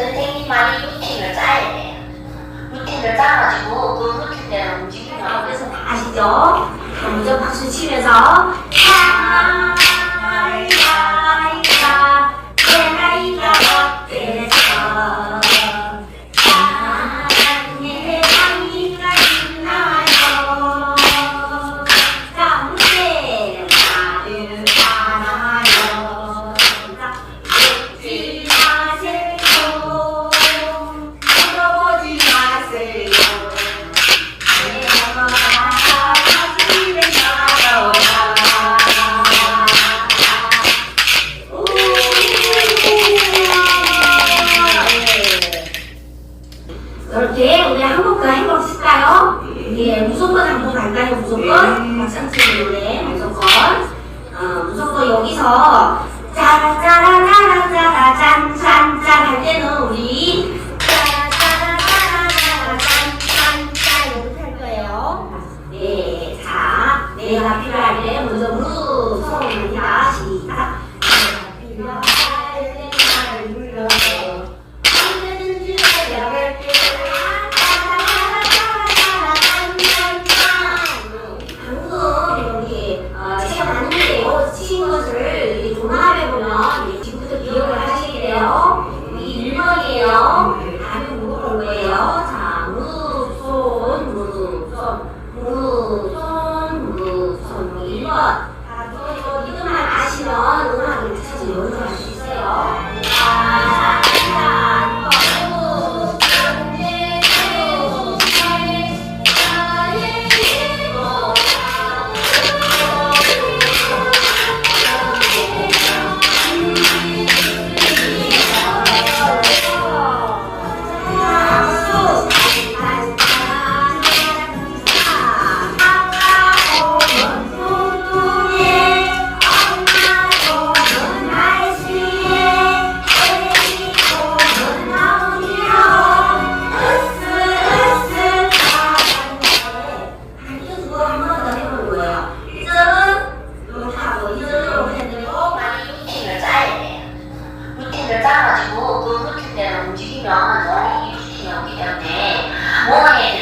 선생님만이 루틴을 짜야 돼요. 루틴을 짜가지고 그 루틴대로 움직이면 그래서 다 아시죠? 먼저 박수 치면서 우리 한국과 행복 칠까요? 예, 무조건 한국 간다요 무조건. 박상철 노래 무조건. 어, 무조건 여기서 짜라짜라짜라짜라짠짠짠 할 때는 우리 짜라짜라짜라짠짠짠 이렇게 할 거예요. 네, 자, 내가 필요할 때 먼저 무서운 겁니다. 시작. 내가 필요할 이렇게 모험에